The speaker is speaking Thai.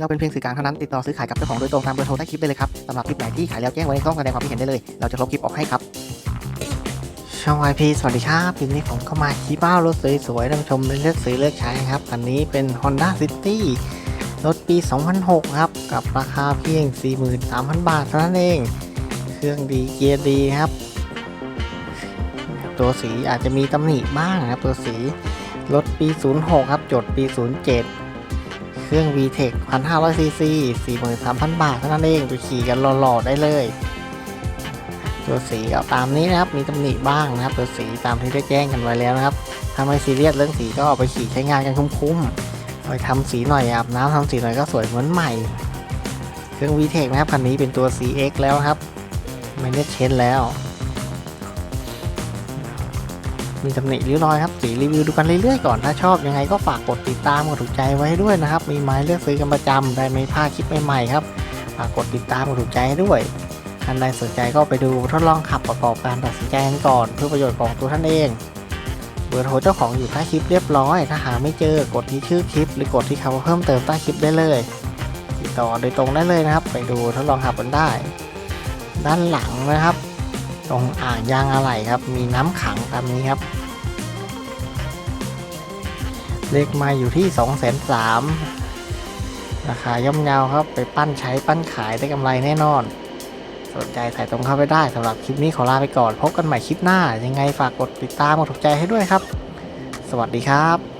เราเป็นเพียงสื่อกลางเท่านั้นติดต่อซื้อขายกับเจ้าของโดยตรงตามเบอร์โทรใต้คลิปได้เลยครับสำหรับคลิปไหนที่ขายแล้วแจ้งไว้ในช่องแสดงความคิดเห็นได้เลย เราจะลบคลิปออกให้ครับช่อง YP สวัสดีครับคลิปนี้ผมก็มาขี่บ้ารถสวยๆท่านผู้ชมเลือกซื้อเลือกใช้ครับคันนี้เป็น Honda City รถปี 2006 ครับ กับราคาเพียง 43,000 บาทเท่านั้นเอง เครื่องดีเกียร์ดีครับ ตัวสีอาจจะมีตำหนิบ้างนะครับ ตัวสีรถปี 06 ครับ จดปี 07 เครื่อง VTEC 1,500 cc 43,000 บาทเท่านั้นเองจะขี่กันหล่อๆได้เลย ตัวสีก็ตามนี้นะครับ มีตำหนิบ้างนะครับ ตัวสีตามที่ได้แจ้งกันไว้แล้วนะครับถ้าไม่ซีเรียสเรื่องสีก็เอาไปขี่ใช้งานกันคุ้มๆไปทำสีหน่อยอาบน้ำทำสีหน่อยก็สวยเหมือนใหม่ เครื่อง VTEC นะครับคันนี้เป็นตัว CX แล้วครับไม่ได้เช็ดแล้ว มีตำหนิริ้วรอยครับสีรีวิวดูกันเรื่อยๆก่อนถ้าชอบยังไงก็ฝากกดติดตามกดถูกใจไว้ด้วยนะครับ มีไม้เลือกซื้อกันประจำได้ไม่พลาดคลิปใหม่ๆครับฝากกดติดตามกดถูกใจให้ด้วยท่านใดสนใจก็ไปดูทดลองขับประกอบการตัดสินใจกันก่อน เพื่อประโยชน์ของตัวท่านเองเบอร์โทรเจ้าของอยู่ใต้คลิปเรียบร้อย ถ้าหาไม่เจอกดที่ชื่อคลิป หรือกดที่คำว่าเพิ่มเติมใต้คลิปได้เลยติดต่อโดยตรงได้เลยนะครับ ไปดูทดลองขับกันได้ ด้านหลังนะครับ ตรงอ่างยางอะไหล่ครับ มีน้ำขังตามนี้ครับเลขมาอยู่ที่2องแสนสามราคาย่อมเยาวครับ ไปปั้นใช้ปั้นขายได้กำไรแน่นอน สนใจใส่ตรงเข้าไปได้สำหรับคลิปนี้ขอลาไปก่อน พบกันใหม่คลิปหน้า ยังไงฝากกดติดตามกดถูกใจให้ด้วยครับ สวัสดีครับ